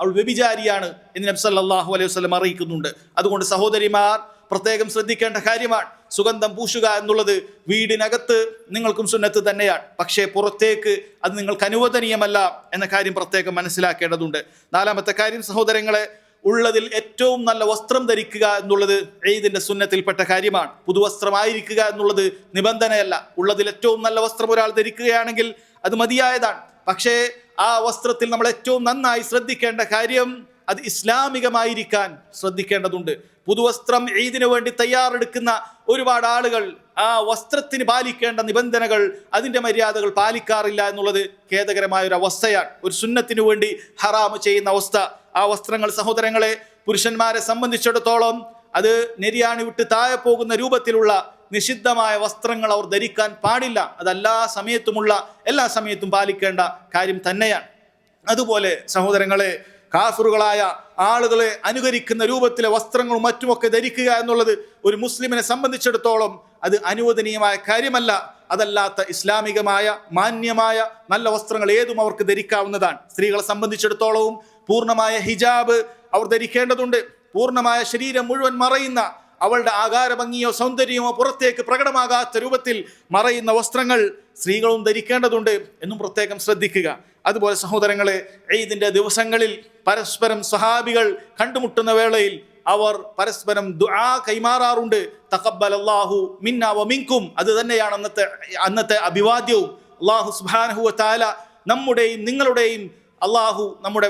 അവൾ വ്യഭിചാരിയാണ് എന്ന് നബി സല്ലല്ലാഹു അലൈഹി വസ്ലം അറിയിക്കുന്നുണ്ട്. അതുകൊണ്ട് സഹോദരിമാർ പ്രത്യേകം ശ്രദ്ധിക്കേണ്ട കാര്യമാണ്. സുഗന്ധം പൂശുക എന്നുള്ളത് വീടിനകത്ത് നിങ്ങൾക്കും സുന്നത്ത് തന്നെയാണ്. പക്ഷേ പുറത്തേക്ക് അത് നിങ്ങൾക്ക് അനുവദനീയമല്ല എന്ന കാര്യം പ്രത്യേകം മനസ്സിലാക്കേണ്ടതുണ്ട്. നാലാമത്തെ കാര്യം സഹോദരങ്ങളെ ഉള്ളതിൽ ഏറ്റവും നല്ല വസ്ത്രം ധരിക്കുക എന്നുള്ളത് ഈദിന്റെ സുന്നത്തിൽപ്പെട്ട കാര്യമാണ്. പുതുവസ്ത്രമായിരിക്കുക എന്നുള്ളത് നിബന്ധനയല്ല. ഉള്ളതിൽ ഏറ്റവും നല്ല വസ്ത്രം ഒരാൾ ധരിക്കുകയാണെങ്കിൽ അത് മതിയായതാണ്. പക്ഷേ ആ വസ്ത്രത്തിൽ നമ്മൾ ഏറ്റവും നന്നായി ശ്രദ്ധിക്കേണ്ട കാര്യം അത് ഇസ്ലാമികമായിരിക്കാൻ ശ്രദ്ധിക്കേണ്ടതുണ്ട്. പുതുവസ്ത്രം ഈദിനു വേണ്ടി തയ്യാറെടുക്കുന്ന ഒരുപാട് ആളുകൾ ആ വസ്ത്രത്തിന് പാലിക്കേണ്ട നിബന്ധനകൾ അതിന്റെ മര്യാദകൾ പാലിക്കാറില്ല എന്നുള്ളത് ഖേദകരമായ ഒരു അവസ്ഥയാണ് ഒരു സുന്നത്തിന് വേണ്ടി ഹറാമ് ചെയ്യുന്ന അവസ്ഥ. ആ വസ്ത്രങ്ങൾ സഹോദരങ്ങളെ പുരുഷന്മാരെ സംബന്ധിച്ചിടത്തോളം അത് നെരിയാണി വിട്ട് താഴെ പോകുന്ന രൂപത്തിലുള്ള നിഷിദ്ധമായ വസ്ത്രങ്ങൾ അവർ ധരിക്കാൻ പാടില്ല. അതെല്ലാ സമയത്തുമുള്ള എല്ലാ സമയത്തും പാലിക്കേണ്ട കാര്യം തന്നെയാണ്. അതുപോലെ സഹോദരങ്ങളെ കാഫറുകളായ ആളുകളെ അനുകരിക്കുന്ന രൂപത്തിലെ വസ്ത്രങ്ങളും മറ്റുമൊക്കെ ധരിക്കുക എന്നുള്ളത് ഒരു മുസ്ലിമിനെ സംബന്ധിച്ചിടത്തോളം അത് അനുവദനീയമായ കാര്യമല്ല. അതല്ലാത്ത ഇസ്ലാമികമായ മാന്യമായ നല്ല വസ്ത്രങ്ങൾ ഏതും അവർക്ക് ധരിക്കാവുന്നതാണ്. സ്ത്രീകളെ സംബന്ധിച്ചിടത്തോളവും പൂർണമായ ഹിജാബ് അവർ ധരിക്കേണ്ടതുണ്ട്. പൂർണമായ ശരീരം മുഴുവൻ മറയുന്ന അവളുടെ ആകാരഭംഗിയോ സൗന്ദര്യമോ പുറത്തേക്ക് പ്രകടമാകാത്ത രൂപത്തിൽ മറയുന്ന വസ്ത്രങ്ങൾ സ്ത്രീകളും ധരിക്കേണ്ടതുണ്ട് എന്നും പ്രത്യേകം ശ്രദ്ധിക്കുക. അതുപോലെ സഹോദരങ്ങളെ ഈദിന്റെ ദിവസങ്ങളിൽ പരസ്പരം സഹാബികൾ കണ്ടുമുട്ടുന്ന വേളയിൽ അവർ പരസ്പരം ദുആ കൈമാറാറുണ്ട്. തഖബ്ബൽ അല്ലാഹു മിന്ന വ മിൻകും അത് തന്നെയാണ് അന്നത്തെ അന്നത്തെ അഭിവാദ്യവും. അള്ളാഹു സുബ്ഹാനഹു വ തആല നമ്മുടെയും നിങ്ങളുടെയും അള്ളാഹു നമ്മുടെ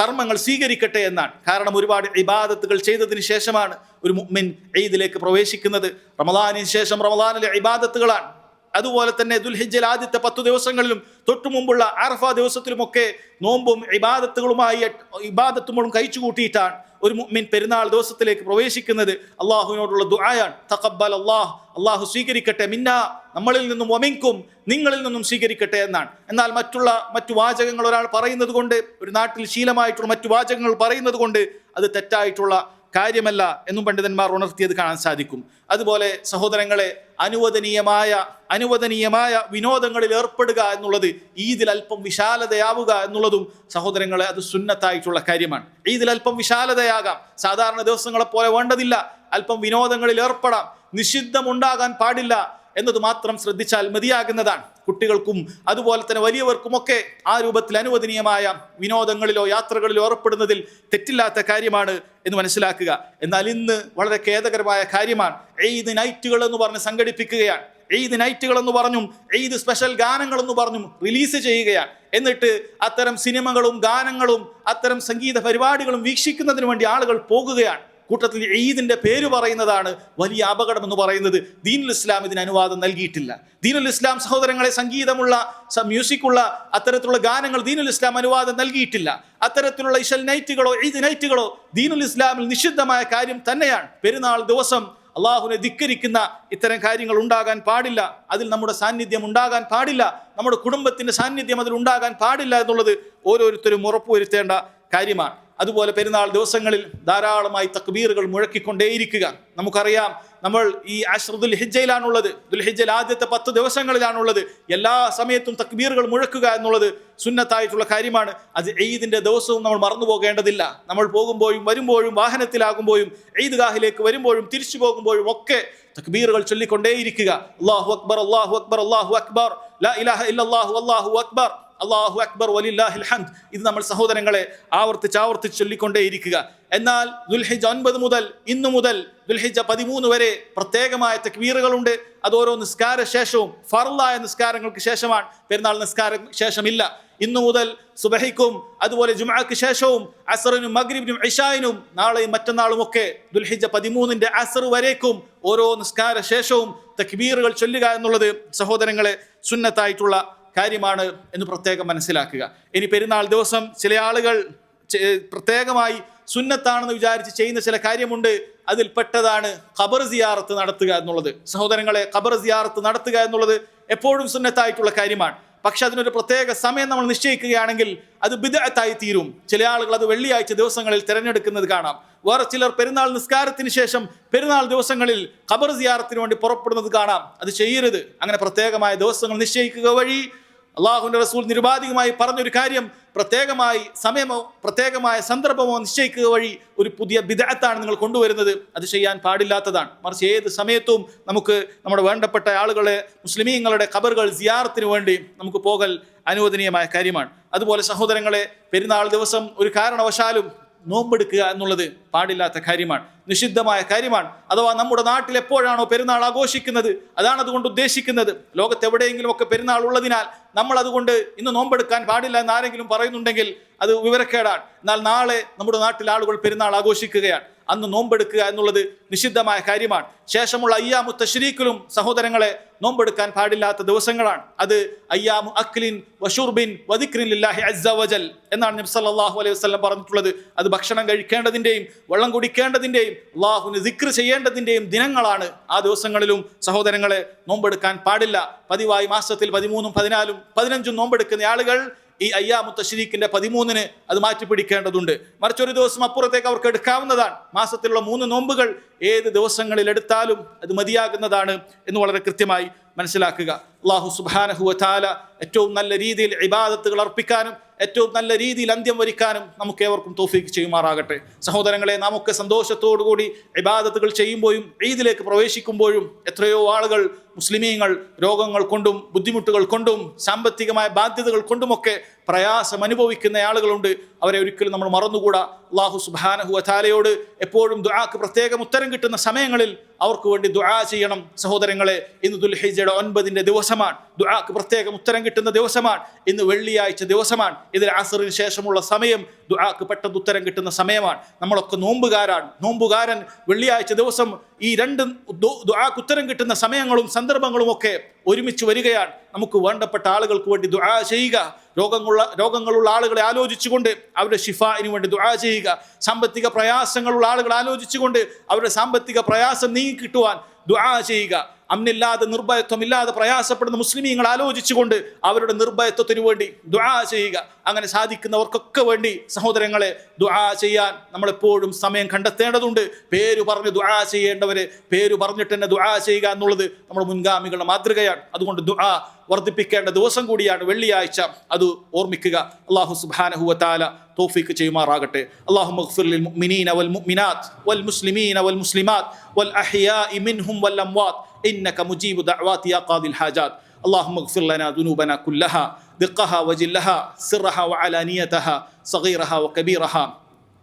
കർമ്മങ്ങൾ സ്വീകരിക്കട്ടെ എന്നാണ്. കാരണം ഒരുപാട് ഇബാദത്തുകൾ ചെയ്തതിന് ശേഷമാണ് ഒരു മുഅ്മിൻ ഈദിലേക്ക് പ്രവേശിക്കുന്നത്. റമദാനിന് ശേഷം റമദാനിലെ ഇബാദത്തുകളാണ്. അതുപോലെ തന്നെ ദുൽഹിജൽ ആദ്യത്തെ പത്തു ദിവസങ്ങളിലും തൊട്ടു മുമ്പുള്ള അറഫ ദിവസത്തിലുമൊക്കെ നോമ്പും ഇബാദത്തുകളുമായി ഇബാദത്തുമ്പോഴും കഴിച്ചു കൂട്ടിയിട്ടാണ് ഒരു മുഅ്മിൻ പെരുന്നാൾ ദിവസത്തിലേക്ക് പ്രവേശിക്കുന്നത്. അള്ളാഹുവിനോടുള്ള ദുആയാണ്. തഖബ്ബൽ അള്ളാഹ്. അള്ളാഹു സ്വീകരിക്കട്ടെ. മിന്ന നമ്മളിൽ നിന്നും ഒമിങ്കും നിങ്ങളിൽ നിന്നും സ്വീകരിക്കട്ടെ എന്നാണ്. എന്നാൽ മറ്റുള്ള മറ്റു വാചകങ്ങൾ ഒരാൾ പറയുന്നത് കൊണ്ട് ഒരു നാട്ടിൽ ശീലമായിട്ടുള്ള മറ്റു വാചകങ്ങൾ പറയുന്നത് കൊണ്ട് അത് തെറ്റായിട്ടുള്ള കാര്യമല്ല എന്നും പണ്ഡിതന്മാർ ഉണർത്തിയത് കാണാൻ സാധിക്കും. അതുപോലെ സഹോദരങ്ങളെ അനുവദനീയമായ അനുവദനീയമായ വിനോദങ്ങളിൽ ഏർപ്പെടുക എന്നുള്ളത് ഈദിൽ അല്പം വിശാലതയാവുക എന്നുള്ളതും സഹോദരങ്ങളെ അത് സുന്നത്തായിട്ടുള്ള കാര്യമാണ്. ഈദിൽ അല്പം വിശാലതയാകാം. സാധാരണ ദിവസങ്ങളെ പോലെ വേണ്ടതില്ല. അല്പം വിനോദങ്ങളിൽ ഏർപ്പെടാം. നിഷിദ്ധമുണ്ടാകാൻ പാടില്ല. എന്നത് മാത്രം ശ്രദ്ധിച്ചാൽ മതിയാകുന്നതാണ്. കുട്ടികൾക്കും അതുപോലെ തന്നെ വലിയവർക്കുമൊക്കെ ആ രൂപത്തിൽ അനുവദനീയമായ വിനോദങ്ങളിലോ യാത്രകളിലോ ഏർപ്പെടുന്നതിൽ തെറ്റില്ലാത്ത കാര്യമാണ് എന്ന് മനസ്സിലാക്കുക. എന്നാൽ ഇന്ന് വളരെ ഖേദകരമായ കാര്യമാണ്. ഈദ് നൈറ്റുകൾ എന്ന് പറഞ്ഞ് സംഘടിപ്പിക്കുകയാണ്. ഈദ് നൈറ്റുകൾ എന്ന് പറഞ്ഞും ഈദ് സ്പെഷ്യൽ ഗാനങ്ങൾ എന്ന് പറഞ്ഞും റിലീസ് ചെയ്യുകയാണ്. എന്നിട്ട് അത്തരം സിനിമകളും ഗാനങ്ങളും അത്തരം സംഗീത പരിപാടികളും വീക്ഷിക്കുന്നതിന് വേണ്ടി ആളുകൾ പോകുകയാണ്. കൂട്ടത്തിൽ ഈദിന്റെ പേര് പറയുന്നതാണ് വലിയ അപകടം എന്ന് പറയുന്നത്. ദീനുൽ ഇസ്ലാം ഇതിന് അനുവാദം നൽകിയിട്ടില്ല. ദീനുൽ ഇസ്ലാം സഹോദരങ്ങളെ സംഗീതമുള്ള മ്യൂസിക്കുള്ള അത്തരത്തിലുള്ള ഗാനങ്ങൾ ദീനുൽ ഇസ്ലാം അനുവാദം നൽകിയിട്ടില്ല. അത്തരത്തിലുള്ള ഇഷൽ നൈറ്റുകളോ ഈദ് നൈറ്റുകളോ ദീനുൽ ഇസ്ലാമിൽ നിഷിദ്ധമായ കാര്യം തന്നെയാണ്. പെരുന്നാൾ ദിവസം അള്ളാഹുവിനെ ധിക്കരിക്കുന്ന ഇത്തരം കാര്യങ്ങൾ ഉണ്ടാകാൻ പാടില്ല. അതിൽ നമ്മുടെ സാന്നിധ്യം ഉണ്ടാകാൻ പാടില്ല. നമ്മുടെ കുടുംബത്തിന്റെ സാന്നിധ്യം അതിൽ ഉണ്ടാകാൻ പാടില്ല എന്നുള്ളത് ഓരോരുത്തരും ഉറപ്പുവരുത്തേണ്ട കാര്യമാണ്. അതുപോലെ പെരുന്നാൾ ദിവസങ്ങളിൽ ധാരാളമായി തക്ബീറുകൾ മുഴക്കിക്കൊണ്ടേയിരിക്കുക. നമുക്കറിയാം നമ്മൾ ഈ അഷ്റദുൽ ഹിജയിലാണുള്ളത് ദുൽഹിജയിൽ ആദ്യത്തെ പത്ത് ദിവസങ്ങളിലാണുള്ളത്. എല്ലാ സമയത്തും തക്ബീറുകൾ മുഴക്കുക എന്നുള്ളത് സുന്നത്തായിട്ടുള്ള കാര്യമാണ്. അത് ഈദിന്റെ ദിവസവും നമ്മൾ മറന്നു പോകേണ്ടതില്ല നമ്മൾ പോകുമ്പോഴും വരുമ്പോഴും വാഹനത്തിലാകുമ്പോഴും ഈദ് ഗാഹിലേക്ക് വരുമ്പോഴും തിരിച്ചു പോകുമ്പോഴും ഒക്കെ തക്ബീറുകൾ ചൊല്ലിക്കൊണ്ടേയിരിക്കുക. അള്ളാഹു അക്ബർ അള്ളാഹു അക്ബർ അള്ളാഹു അക്ബർ. ലാ ഇലാഹ ഇല്ലാഹു അള്ളാഹു അക്ബർ. അള്ളാഹു അക്ബർ വലില്ലാഹിൽ ഹംദ്. ഇത് നമ്മൾ സഹോദരങ്ങളെ ആവർത്തിച്ച് ആവർത്തിച്ച് ചൊല്ലിക്കൊണ്ടേയിരിക്കുക. എന്നാൽ ദുൽഹിജ ഒൻപത് മുതൽ ഇന്നു മുതൽ ദുൽഹിജ പതിമൂന്ന് വരെ പ്രത്യേകമായ തക്ബീറുകളുണ്ട് അത് ഓരോ നിസ്കാര ശേഷവും ഫർലായ നിസ്കാരങ്ങൾക്ക് ശേഷമാണ്. പെരുന്നാൾ നിസ്കാരം ശേഷമില്ല. ഇന്നു മുതൽ സുബഹിക്കും അതുപോലെ ജുമാക്ക് ശേഷവും അസറിനും മഗ്രിബിനും ഇഷായിനും നാളെയും മറ്റന്നാളും ഒക്കെ ദുൽഹിജ പതിമൂന്നിന്റെ അസർ വരേക്കും ഓരോ നിസ്കാര ശേഷവും തക്ബീറുകൾ ചൊല്ലുക എന്നുള്ളത് സഹോദരങ്ങളെ സുന്നത്തായിട്ടുള്ള കാര്യമാണ് എന്ന് പ്രത്യേകം മനസ്സിലാക്കുക. ഇനി പെരുന്നാൾ ദിവസം ചില ആളുകൾ പ്രത്യേകമായി സുന്നത്താണെന്ന് വിചാരിച്ച് ചെയ്യുന്ന ചില കാര്യമുണ്ട്. അതിൽ പെട്ടതാണ് ഖബർ സിയാറത്ത് നടത്തുക എന്നുള്ളത്. സഹോദരങ്ങളെ ഖബർ സിയാറത്ത് നടത്തുക എന്നുള്ളത് എപ്പോഴും സുന്നത്തായിട്ടുള്ള കാര്യമാണ്. പക്ഷെ അതിനൊരു പ്രത്യേക സമയം നമ്മൾ നിശ്ചയിക്കുകയാണെങ്കിൽ അത് ബിദത്തായി തീരും. ചില ആളുകൾ അത് വെള്ളിയാഴ്ച ദിവസങ്ങളിൽ തിരഞ്ഞെടുക്കുന്നത് കാണാം. വേറെ ചിലർ പെരുന്നാൾ നിസ്കാരത്തിന് ശേഷം പെരുന്നാൾ ദിവസങ്ങളിൽ ഖബർ സിയാറത്തിന് വേണ്ടി പുറപ്പെടുന്നത് കാണാം. അത് ചെയ്യരുത്. അങ്ങനെ പ്രത്യേകമായ ദിവസങ്ങൾ നിശ്ചയിക്കുക വഴി അള്ളാഹുവിന്റെ റസൂൽ നിരുപാധികമായി പറഞ്ഞൊരു കാര്യം പ്രത്യേകമായി സമയമോ പ്രത്യേകമായ സന്ദർഭമോ നിശ്ചയിക്കുക വഴി ഒരു പുതിയ വിദഗ്ധത്താണ് നിങ്ങൾ കൊണ്ടുവരുന്നത്. അത് ചെയ്യാൻ പാടില്ലാത്തതാണ്. മറിച്ച് ഏത് സമയത്തും നമുക്ക് നമ്മുടെ വേണ്ടപ്പെട്ട ആളുകളെ മുസ്ലിമീങ്ങളുടെ ഖബറുകൾ സിയാറത്തിന് വേണ്ടി നമുക്ക് പോകൽ അനുവദനീയമായ കാര്യമാണ്. അതുപോലെ സഹോദരങ്ങളെ പെരുന്നാൾ ദിവസം ഒരു കാരണവശാലും നോമ്പെടുക്കുക എന്നുള്ളത് പാടില്ലാത്ത കാര്യമാണ്. നിഷിദ്ധമായ കാര്യമാണ്. അഥവാ നമ്മുടെ നാട്ടിൽ എപ്പോഴാണോ പെരുന്നാൾ ആഘോഷിക്കുന്നത് അതാണ് അതുകൊണ്ട് ഉദ്ദേശിക്കുന്നത്. ലോകത്ത് എവിടെയെങ്കിലും ഒക്കെ പെരുന്നാൾ ഉള്ളതിനാൽ നമ്മൾ അതുകൊണ്ട് ഇന്ന് നോമ്പെടുക്കാൻ പാടില്ല എന്ന് ആരെങ്കിലും പറയുന്നുണ്ടെങ്കിൽ അത് വിവരക്കേടാണ്. എന്നാൽ നാളെ നമ്മുടെ നാട്ടിൽ ആളുകൾ പെരുന്നാൾ ആഘോഷിക്കുകയാണ്. അന്ന് നോമ്പെടുക്കുക എന്നുള്ളത് നിഷിദ്ധമായ കാര്യമാണ്. ശേഷമുള്ള അയ്യാമു തശ്രീക്കിലും സഹോദരങ്ങളെ നോമ്പെടുക്കാൻ പാടില്ലാത്ത ദിവസങ്ങളാണ്. അത് അയ്യാമു അക്ലിൻ വഷൂർബിൻ വദിക്രിൻ ലില്ലാഹി അസ്സ വജൽ എന്നാണ് നബി സല്ലല്ലാഹു അലൈഹി വസ്ലം പറഞ്ഞിട്ടുള്ളത്. അത് ഭക്ഷണം കഴിക്കേണ്ടതിന്റെയും വെള്ളം കുടിക്കേണ്ടതിന്റെയും അള്ളാഹുവിന് ദിക്ർ ചെയ്യേണ്ടതിന്റെയും ദിനങ്ങളാണ് ആ ദിവസങ്ങളിലും. സഹോദരങ്ങളെ നോമ്പെടുക്കാൻ പാടില്ല. പതിവായി മാസത്തിൽ പതിമൂന്നും പതിനാലും പതിനഞ്ചും നോമ്പെടുക്കുന്ന ആളുകൾ ഈ അയ്യാമു തശ്രീക്കിന്റെ പതിമൂന്നിന് അത് മാറ്റിപ്പിടിക്കേണ്ടതുണ്ട്. മറിച്ചൊരു ദിവസം അപ്പുറത്തേക്ക് അവർക്ക് എടുക്കാവുന്നതാണ്. മാസത്തിലുള്ള മൂന്ന് നോമ്പുകൾ ഏത് ദിവസങ്ങളിൽ എടുത്താലും അത് മതിയാകുന്നതാണ് എന്ന് വളരെ കൃത്യമായി മനസ്സിലാക്കുക. അള്ളാഹു സുബാനഹുവ ഏറ്റവും നല്ല രീതിയിൽ ഇബാദത്തുകൾ അർപ്പിക്കാനും ഏറ്റവും നല്ല രീതിയിൽ അന്ത്യം വരിക്കാനും നമുക്ക് ഏവർക്കും തോഫീക്ക് ചെയ്യുമാറാകട്ടെ. സഹോദരങ്ങളെ നമുക്ക് സന്തോഷത്തോടു കൂടി ഇബാദത്തുകൾ ചെയ്യുമ്പോഴും ഈദിലേക്ക് പ്രവേശിക്കുമ്പോഴും എത്രയോ ആളുകൾ മുസ്ലിമീങ്ങൾ രോഗങ്ങൾ കൊണ്ടും ബുദ്ധിമുട്ടുകൾ കൊണ്ടും സാമ്പത്തികമായ ബാധ്യതകൾ കൊണ്ടുമൊക്കെ പ്രയാസം അനുഭവിക്കുന്ന ആളുകളുണ്ട്. അവരെ ഒരിക്കലും നമ്മൾ മറന്നുകൂടാ. അള്ളാഹു സുബാനഹു അഥാലയോട് എപ്പോഴും ദുആക്ക് പ്രത്യേകം ഉത്തരം കിട്ടുന്ന സമയങ്ങളിൽ അവർക്ക് വേണ്ടി ദുആ ചെയ്യണം. സഹോദരങ്ങളെ ഇന്ന് ദുൽഹിജയുടെ ഒൻപതിന്റെ ദിവസമാണ്. ദുആക്ക് പ്രത്യേകം ഉത്തരം കിട്ടുന്ന ദിവസമാണ്. ഇന്ന് വെള്ളിയാഴ്ച ദിവസമാണ്. ഇതിൽ അസറിന് ശേഷമുള്ള സമയം ദുആക്ക് പെട്ടെന്ന് ഉത്തരം കിട്ടുന്ന സമയമാണ്. നമ്മളൊക്കെ നോമ്പുകാരാണ്. നോമ്പുകാരൻ വെള്ളിയാഴ്ച ദിവസം ഈ രണ്ട് ഉത്തരം കിട്ടുന്ന സമയങ്ങളും സന്ദർഭങ്ങളും ഒക്കെ ഒരുമിച്ച് വരികയാണ്. നമുക്ക് വേണ്ടപ്പെട്ട ആളുകൾക്ക് വേണ്ടി ദുആ ചെയ്യുക. രോഗങ്ങളുള്ള രോഗങ്ങളുള്ള ആളുകളെ ആലോചിച്ചുകൊണ്ട് അവരുടെ ഷിഫായിന് വേണ്ടി ദുആ ചെയ്യുക. സാമ്പത്തിക പ്രയാസങ്ങളുള്ള ആളുകൾ ആലോചിച്ചുകൊണ്ട് അവരുടെ സാമ്പത്തിക പ്രയാസം നീങ്ങി കിട്ടുവാൻ ദുആ ചെയ്യുക. അമ്നില്ലാതെ നിർഭയത്വമില്ലാതെ പ്രയാസപ്പെടുന്ന മുസ്ലിമീങ്ങൾ ആലോചിച്ചുകൊണ്ട് അവരുടെ നിർഭയത്വത്തിന് വേണ്ടി ദുആ ചെയ്യുക. അങ്ങനെ സാധിക്കുന്നവർക്കൊക്കെ വേണ്ടി സഹോദരങ്ങളെ ദുആ ചെയ്യാൻ നമ്മളെപ്പോഴും സമയം കണ്ടെത്തേണ്ടതുണ്ട്. പേര് പറഞ്ഞ് ദുആ ചെയ്യേണ്ടവരെ പേര് പറഞ്ഞിട്ട് തന്നെ ദുആ ചെയ്യുക എന്നുള്ളത് നമ്മുടെ മുൻഗാമികളുടെ മാതൃകയാണ്. അതുകൊണ്ട് ദുആ വർദ്ധിപ്പിക്കേണ്ട ദിവസം കൂടിയാണ് വെള്ളിയാഴ്ച. അത് ഓർമ്മിക്കുക. അള്ളാഹു തോഫിക്ക് തോഫീക്ക് ചെയ്യുമാറാകട്ടെ. അള്ളാഹു മഗ്ഫിർ ലിൽ മുഅ്മിനീന വൽ മുഅ്മിനാത്ത് വൽ മുസ്ലിമീന വൽ إنك مجيب دعوات يا قاضي الحاجات. اللهم اغفر لنا ذنوبنا كلها دقها وجلها سرها وعلانيتها صغيرها وكبيرها.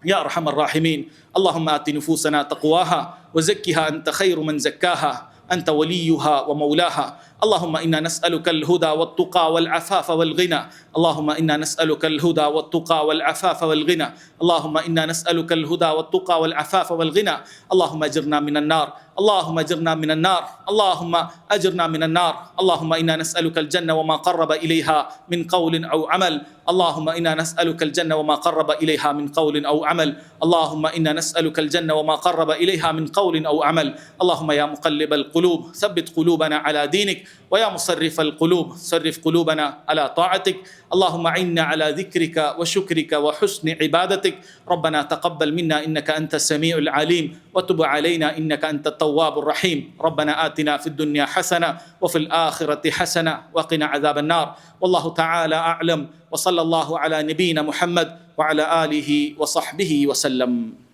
يا أرحم الراحمين اللهم آت نفوسنا تقواها وزكها أنت خير من زكاها أنت وليها ومولاها. اللهم إنا نسألك الهدى والتقى والعفاف والغنى. اللهم إنا نسألك الهدى والتقى والعفاف والغنى. اللهم إنا نسألك الهدى والتقى والعفاف والغنى. اللهم أجرنا من النار. اللهم أجرنا من النار. اللهم أجرنا من النار. اللهم إنا نسألك الجنة وما قرب إليها من قول أو عمل. اللهم إنا نسألك الجنة وما قرب إليها من قول أو عمل. اللهم إنا نسألك الجنة وما قرب إليها من قول أو عمل. اللهم يا مقلب القلوب ثبت قلوبنا على دينك. ويا مصرف القلوب صرف قلوبنا على طاعتك. اللهم عنا على ذكرك وشكرك وحسن عبادتك. ربنا تقبل منا إنك أنت السميع العليم. وتب علينا إنك أنت التواب الرحيم. ربنا آتنا في الدنيا حسنة وفي الآخرة حسنة وقنا عذاب النار. والله تعالى أعلم. وصلى الله على نبينا محمد وعلى آله وصحبه وسلم.